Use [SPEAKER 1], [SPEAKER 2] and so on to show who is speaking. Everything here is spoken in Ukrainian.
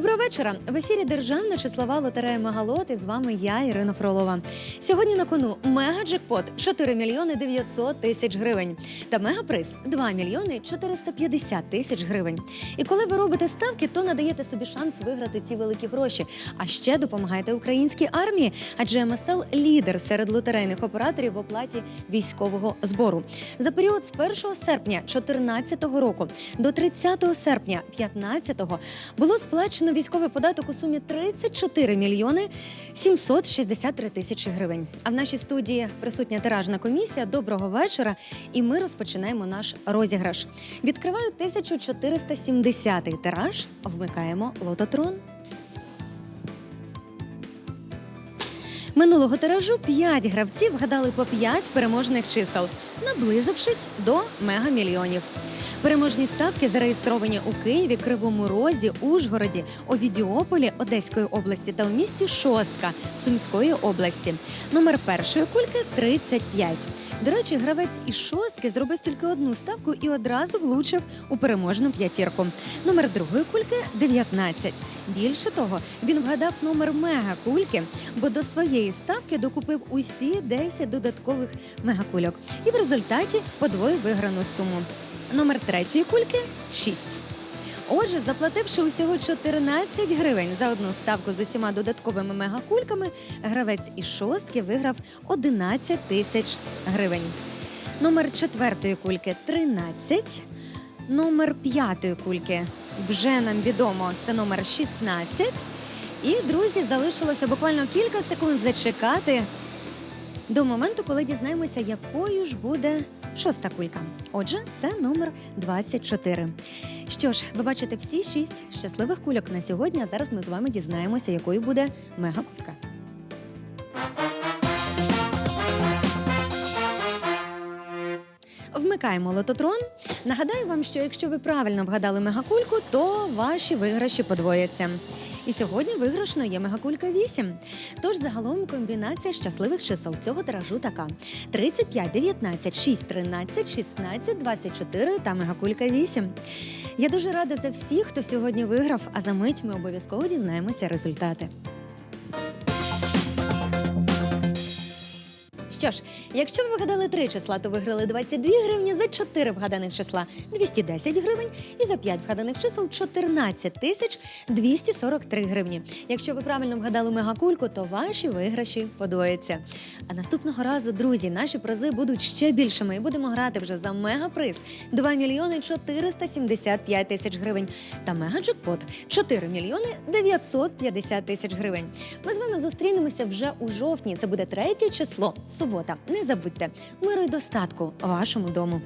[SPEAKER 1] вечора. В ефірі Державна числова лотерея Мегалот і з вами я, Ірина Фролова. Сьогодні на кону мегаджекпот 4 мільйони 900 тисяч гривень та мегаприз 2 мільйони 450 тисяч гривень. І коли ви робите ставки, то надаєте собі шанс виграти ці великі гроші. А ще допомагаєте українській армії, адже МСЛ лідер серед лотерейних операторів в оплаті військового збору. За період з 1 серпня 2014 року до 30 серпня 2015 було сплачено військовий податок у сумі 34 мільйони 763 тисячі гривень. А в нашій студії присутня тиражна комісія. Доброго вечора. І ми розпочинаємо наш розіграш. Відкриваю 1470 тираж. Вмикаємо лототрон. Минулого тиражу 5 гравців вгадали по 5 переможних чисел, наблизившись до мегамільйонів. Переможні ставки зареєстровані у Києві, Кривому Розі, Ужгороді, Овідіополі Одеської області та у місті Шостка Сумської області. Номер першої кульки 35. До речі, гравець із шостки зробив тільки одну ставку і одразу влучив у переможну п'ятірку. Номер другої кульки 19. Більше того, він вгадав номер мегакульки, бо до своєї ставки докупив усі 10 додаткових мегакульок. І в результаті подвоїв виграну суму. Номер третьої кульки 6. Отже, заплативши усього 14 гривень за одну ставку з усіма додатковими мегакульками, гравець із шостки виграв 11 тисяч гривень. Номер четвертої кульки 13. Номер п'ятої кульки вже нам відомо, це номер 16. І, друзі, залишилося буквально кілька секунд зачекати до моменту, коли дізнаємося, якою ж буде шоста кулька. Отже, це номер 24. Що ж, ви бачите всі шість щасливих кульок на сьогодні. А зараз ми з вами дізнаємося, якою буде мегакулька. Вмикаємо лототрон. Нагадаю вам, що якщо ви правильно вгадали мегакульку, то ваші виграші подвояться. І сьогодні виграшно є мегакулька 8. Тож загалом комбінація щасливих чисел цього тиражу така: 35, 19, 6, 13, 16, 24 та мегакулька 8. Я дуже рада за всіх, хто сьогодні виграв, а за мить ми обов'язково дізнаємося результати. Що ж, якщо ви вигадали три числа, то виграли 22 гривні, за 4 вгаданих числа 210 гривень і за 5 вгаданих чисел 14 тисяч 243 гривні. Якщо ви правильно вгадали мегакульку, то ваші виграші подвояться. А наступного разу, друзі, наші призи будуть ще більшими і будемо грати вже за мегаприз 2 мільйони 475 тисяч гривень та мегаджекпот 4 мільйони 950 тисяч гривень. Ми з вами зустрінемося вже у жовтні. Це буде третє число, субота. Не забудьте миру й достатку вашому дому.